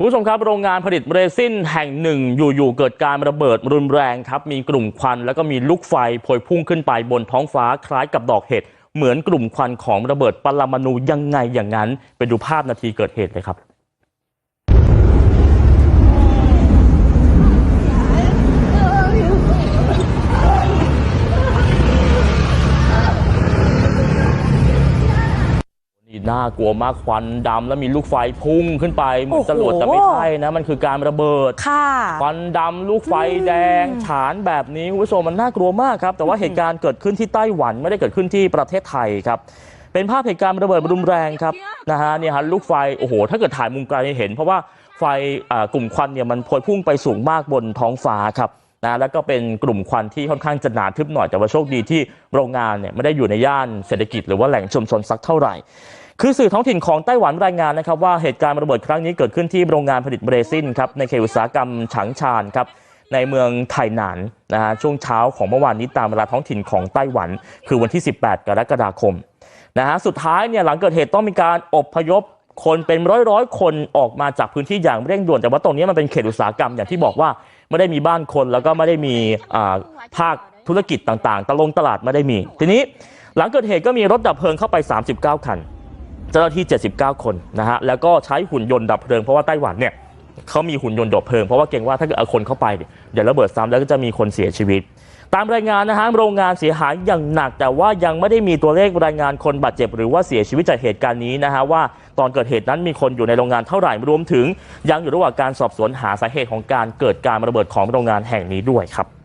คุณผู้ชมครับโรงงานผลิตเรซินแห่งหนึ่งอยู่ๆเกิดการระเบิดรุนแรงครับมีกลุ่มควันแล้วก็มีลูกไฟพวยพุ่งขึ้นไปบนท้องฟ้าคล้ายกับดอกเห็ดเหมือนกลุ่มควันของระเบิดปรมาณูยังไงอย่างนั้นไปดูภาพนาทีเกิดเหตุเลยครับ นี่น่ากลัวมากควันดำแล้วมีลูกไฟพุ่งขึ้นไปเหมือนจรวดโอ้โหแต่ไม่ใช่นะมันคือการระเบิดค่ะควันดำลูกไฟแดงฉานแบบนี้คุณผู้ชมมันน่ากลัวมากครับ แต่ว่าเหตุการณ์เกิดขึ้นที่ไต้หวันไม่ได้เกิดขึ้นที่ประเทศไทยครับ เป็นภาพเหตุการณ์ระเบิดรุนแรงครับนะฮะเนี่ยฮะลูกไฟโอ้โห ถ้าเกิดถ่ายมุมไกลจะเห็น เพราะว่าไฟอ่ากลุ่มควันเนี่ยมันพวยพุ่งไปสูงมากบนท้องฟ้าครับนะแล้วก็เป็นกลุ่มควันที่ค่อนข้างจะหนาทึบหน่อยแต่ว่าโชคดีที่โรงงานเนี่ยไม่ได้อยู่ในย่านเศรษฐกิจหรือว่าแหล่งชุมชนสักเท่าไหร่ คือสื่อท้องถิ่นของไต้หวันรายงานนะครับว่าเหตุการณ์ระเบิดครั้งนี้เกิดขึ้นที่โรงงานผลิตเรซินครับในเขตอุตสาหกรรมฉางชานครับในเมืองไถหนานนะฮะช่วงเช้าของเมื่อวานนี้ตามเวลาท้องถิ่นของไต้หวัน คือวันที่ 18 กรกฎาคมนะฮะสุดท้ายเนี่ยหลังเกิดเหตุต้องมีการอบพยพคนเป็นร้อยร้อยคนออกมาจากพื้นที่อย่างเร่งด่วนแต่ว่าตรงนี้มันเป็นเขตอุตสาหกรรมอย่างที่บอกว่าไม่ได้มีบ้านคนแล้วก็ไม่ได้มีภาคธุรกิจต่างๆ ตะลงตลาดไม่ได้มี ทีนี้หลังเกิดเหตุก็มีรถดับเพลิงเข้าไป 39 คัน เจ้าหน้าที่ 79 คนนะฮะแล้วก็ใช้หุ่นยนต์ดับเพลิงเพราะว่าไต้หวันเนี่ยเขามีหุ่นยนต์ดับเพลิงเพราะว่าเกรงว่าถ้าเกิดเอาคนเข้าไปเนี่ยเดี๋ยวระเบิดซ้ำแล้วก็จะมีคนเสียชีวิต ตามรายงานนะฮะโรงงานเสียหายอย่างหนัก แต่ว่ายังไม่ได้มีตัวเลขรายงานคนบาดเจ็บ หรือว่าเสียชีวิตจากเหตุการณ์นี้นะฮะว่าตอนเกิดเหตุนั้นมีคนอยู่ในโรงงานเท่าไหร่รวมถึง ยังอยู่ระหว่างการสอบสวนหาสาเหตุของการเกิดการระเบิดของโรงงานแห่งนี้ด้วยครับ